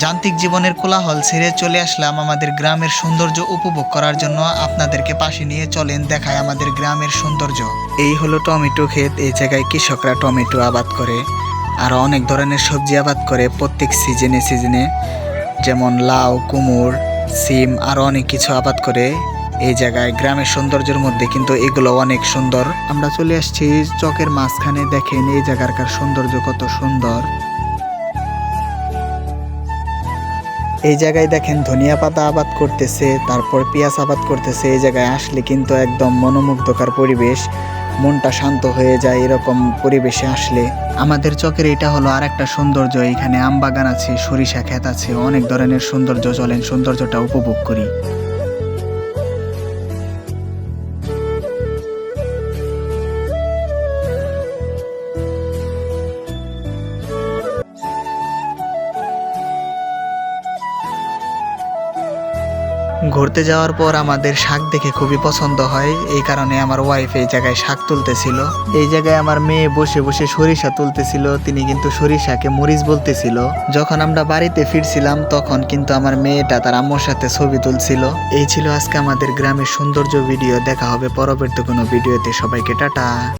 যান্ত্রিক জীবনের কোলাহল ছেড়ে চলে আসলাম আমাদের গ্রামের সৌন্দর্য উপভোগ করার জন্য। আপনাদেরকে পাশে নিয়ে চলেন দেখায় আমাদের গ্রামের সৌন্দর্য। এই হলো টমেটো ক্ষেত। এই জায়গায় কৃষকরা টমেটো আবাদ করে আর অনেক ধরনের সবজি আবাদ করে প্রত্যেক সিজনে সিজনে। যেমন লাউ কুমড় সিম আরও অনেক কিছু আবাদ করে। এই জায়গায় গ্রামের সৌন্দর্যের মধ্যে কিন্তু এগুলো অনেক সুন্দর। আমরা চলে আসছি চকের মাঝখানে। দেখেন এই জায়গাকার সৌন্দর্য কত সুন্দর। এই জায়গায় দেখেন ধনিয়া পাতা আবাদ করতেছে, তারপর পেঁয়াজ আবাদ করতেছে, এই জায়গায় আসলে কিন্তু একদম মনোমুগ্ধকর পরিবেশ, মনটা শান্ত হয়ে যায় এরকম পরিবেশে আসলে। আমাদের চকের এটা হলো আর একটা সৌন্দর্য, এখানে আম বাগান আছে, সরিষা ক্ষেত আছে, অনেক ধরনের সৌন্দর্য চলেন, সৌন্দর্যটা উপভোগ করি। ঘুরতে যাওয়ার পর আমাদের শাক দেখে খুবই পছন্দ হয়। এই কারণে আমার ওয়াইফ এই জায়গায় শাক তুলতেছিল। এই জায়গায় আমার মেয়ে বসে বসে সরিষা তুলতেছিল, তিনি কিন্তু সরিষাকে মরিচ বলতেছিল। যখন আমরা বাড়িতে ফিরছিলাম, তখন কিন্তু আমার মেয়েটা তার আম্মুর সাথে ছবি তুলছিল। এই ছিল আজকে আমাদের গ্রামের সৌন্দর্য ভিডিও দেখা হবে পরবর্তী কোনো ভিডিওতে সবাইকে টাটা।